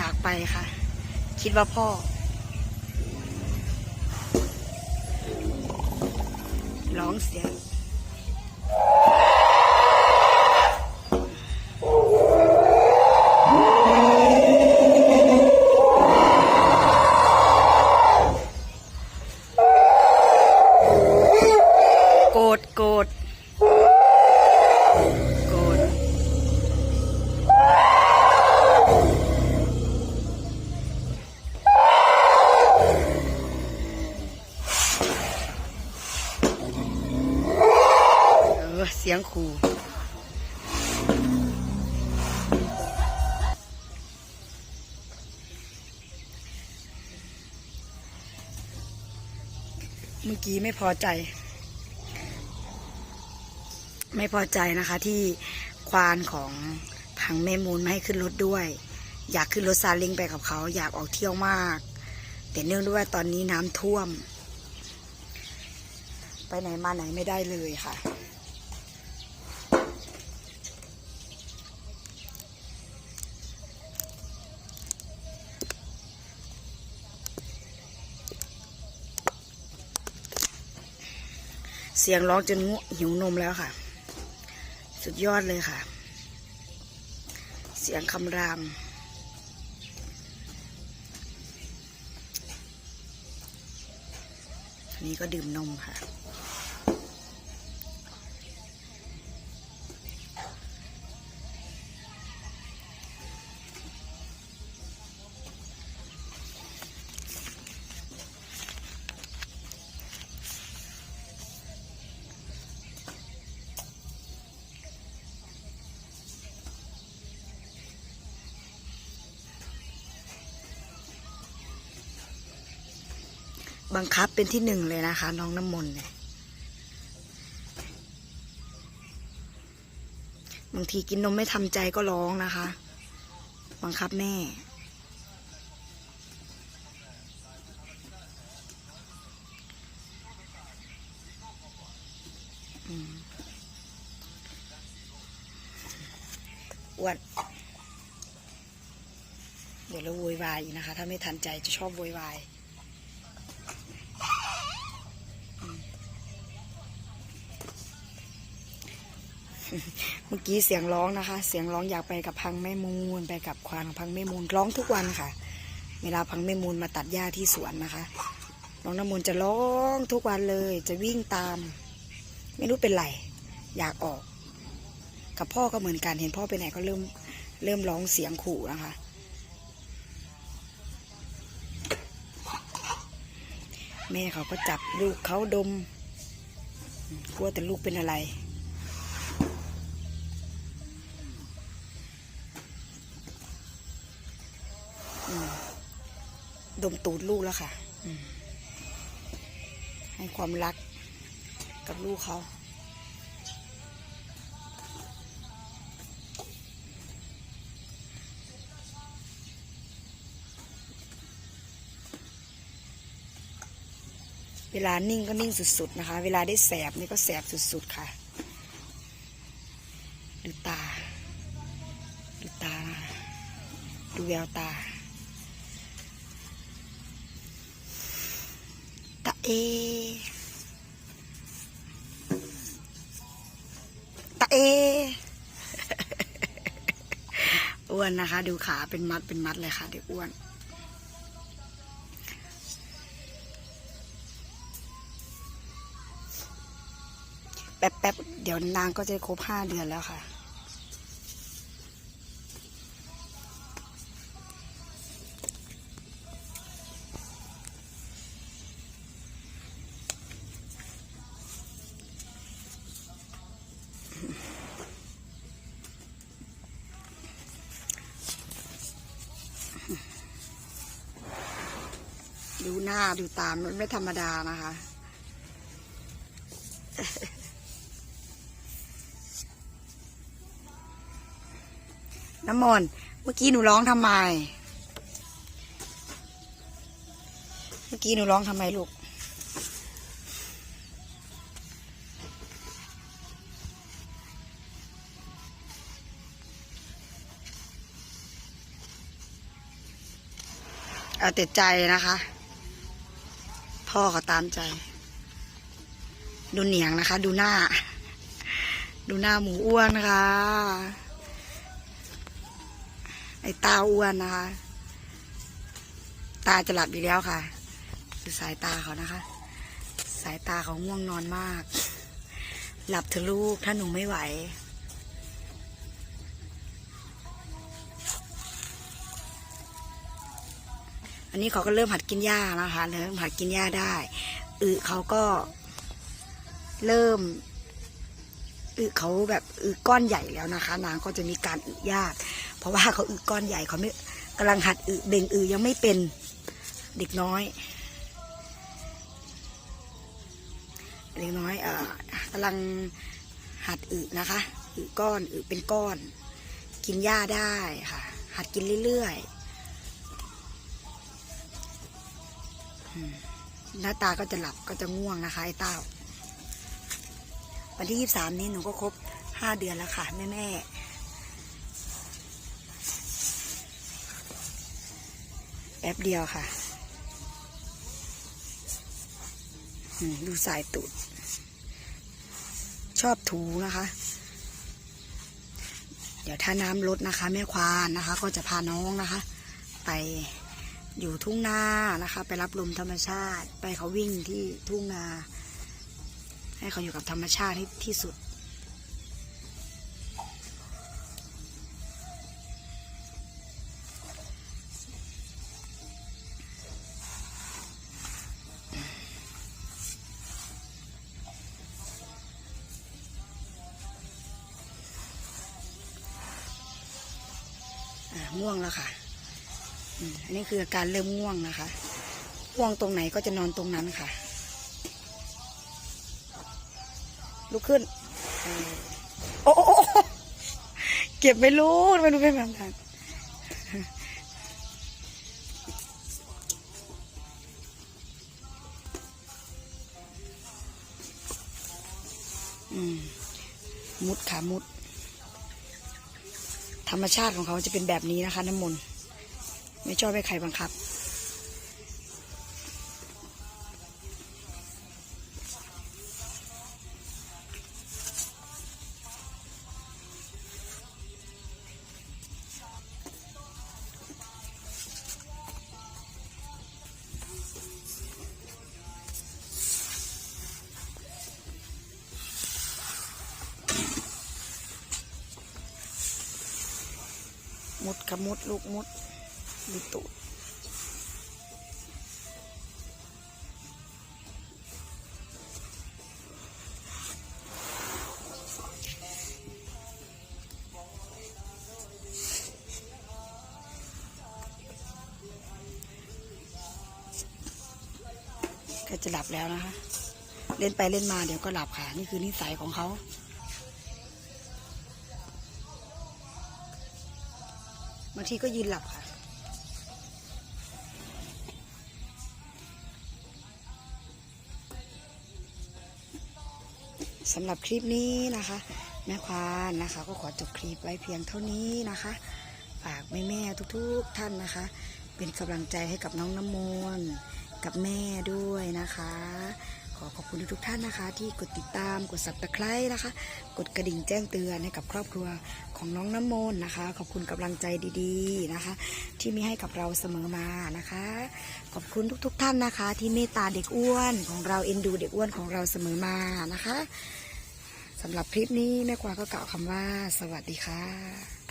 อยากไปค่ะ คิดว่าพ่อ ร้องเสียง สียงขู่เมื่อกี้ไม่พอใจ ไม่พอใจนะคะที่ควานของพังแม่มูลไม่ให้ขึ้นรถด้วย อยากขึ้นรถซาเล้งไปกับเขา อยากออกเที่ยวมาก แต่เนื่องด้วยว่าตอนนี้น้ำท่วม ไปไหนมาไหนไม่ได้เลยค่ะ เสียงร้องจนง่วงหิวนมแล้วค่ะ สุดยอดเลยค่ะ เสียงคำรามนนี้ก็ดื่มนมค่ะ บังคับเป็นที่หนึ่งเลยนะคะ น้องน้ำมนต์เนี่ยบางทีกินนมไม่ทำใจก็ร้องนะคะ บังคับแม่อ้วนเดี๋ยวเราโวยวายนะคะ ถ้าไม่ทันใจจะชอบโวยวาย เมื่อกี้เสียงร้องนะคะ เสียงร้องอยากไปกับพังแม่มูล ไปกับควานของพังแม่มูลร้องทุกวันค่ะ เวลาพังแม่มูลมาตัดหญ้าที่สวนนะคะ น้องน้ำมูลจะร้องทุกวันเลย จะวิ่งตาม ไม่รู้เป็นไรอยากออก กับพ่อก็เหมือนกันเห็นพ่อไปไหนก็เริ่มเริ่มร้องเสียงขู่นะคะแม่เขาก็จับลูกเขาดม กลัวแต่ลูกเป็นอะไร ดมตูดลูกแล้วค่ะอืมให้ความรักกับลูกเขาเวลานิ่งก็นิ่งสุดๆนะคะ เวลาได้แสบนี่ก็แสบสุดๆค่ะ ดูตา ดูตา ดูแววตา เอตาเออ้วนนะคะ ดูขาเป็นมัดเป็นมัดเลยค่ะเด็กอ้วนแป๊บๆเดี๋ยวนางก็จะครบห้าเดือนแล้วค่ะ ดูหน้าดูตามมันไม่ธรรมดานะคะ น้ำมนต์เมื่อกี้หนูร้องทำไม เมื่อกี้หนูร้องทำไมลูกเอาแต่ใจนะคะ พ่อก็ตามใจ ดูเหนียงนะคะ ดูหน้า ดูหน้าหมูอ้วนนะคะไอ้ตาอ้วนนะคะ ตาจะหลับอีกแล้วค่ะคือสายตาเขานะคะ สายตาเขาง่วงนอนมาก หลับเถอะลูกถ้าหนูไม่ไหว นนี้เขาก็เริ่มหัดกินหญ้านะคะเริ่มหัดกินหญ้าได้อึเขาก็ เริ่มอึเขาแบบอึก้อนใหญ่แล้วนะคะ นางก็จะมีการอึยาก เพราะว่าเขาอึก้อนใหญ่เขาไม่กำลังหัดอึเบ่งอึยังไม่เป็นเด็กน้อยเด็กน้อยเอ่อกำลังหัดอึนะคะอึก้อนอึเป็นก้อน กินหญ้าได้ค่ะ หัดกินเรื่อยๆ อืมหน้าตาก็จะหลับก็จะง่วงนะคะไอ้เต้า วันที่ยี่สามนี้หนูก็ครบห้าเดือนแล้วค่ะ แม่แม่ๆแป๊บเดียวค่ะดูสายตูด ชอบถูนะคะ เดี๋ยวถ้าน้ำลดนะคะ แม่ควานนะคะ ก็จะพาน้องนะคะ ไป อยู่ทุ่งนานะคะ ไปรับลมธรรมชาติ ไปเขาวิ่งที่ทุ่งนา ให้เขาอยู่กับธรรมชาติให้ที่สุดอะง่วงแล้วค่ะ อันนี้คืออาการเริ่มง่วงนะคะง่วงตรงไหนก็จะนอนตรงนั้นค่ะ ลุกขึ้น โอ้โอเก็บไม่รู้ไม่รู้เป็นแบบนั้นอืมมุดขามุด ธรรมชาติของเขาจะเป็นแบบนี้นะคะ น้ำมนต์ ไม่ชอบให้ใครบังคับ มุดขมุดลูกมุด ดูตูดก็จะหลับแล้วนะคะ เล่นไปเล่นมาเดี๋ยวก็หลับค่ะ นี่คือนิสัยของเขาบางทีก็ยืนหลับค่ะ สำหรับคลิปนี้นะคะ แม่ควานนะคะ ก็ขอจบคลิปไว้เพียงเท่านี้นะคะ ฝากแม่แม่ทุกๆท่านนะคะ เป็นกำลังใจให้กับน้องน้ำมนต์กับแม่ด้วยนะคะ ขอขอบคุณทุกท่านนะคะ ที่กดติดตามกด subscribe นะคะ กดกระดิ่งแจ้งเตือนให้กับครอบครัวของน้องน้ำมนต์นะคะ ขอบคุณกำลังใจดีๆนะคะ ที่มีให้กับเราเสมอมานะคะ ขอบคุณทุก ๆ ท่านนะคะ ที่เมตตาเด็กอ้วนของเราเอ็นดูเด็กอ้วนของเราเสมอมานะคะสำหรับคลิปนี้แม่กวาก็กล่าวคำว่า สวัสดีค่ะ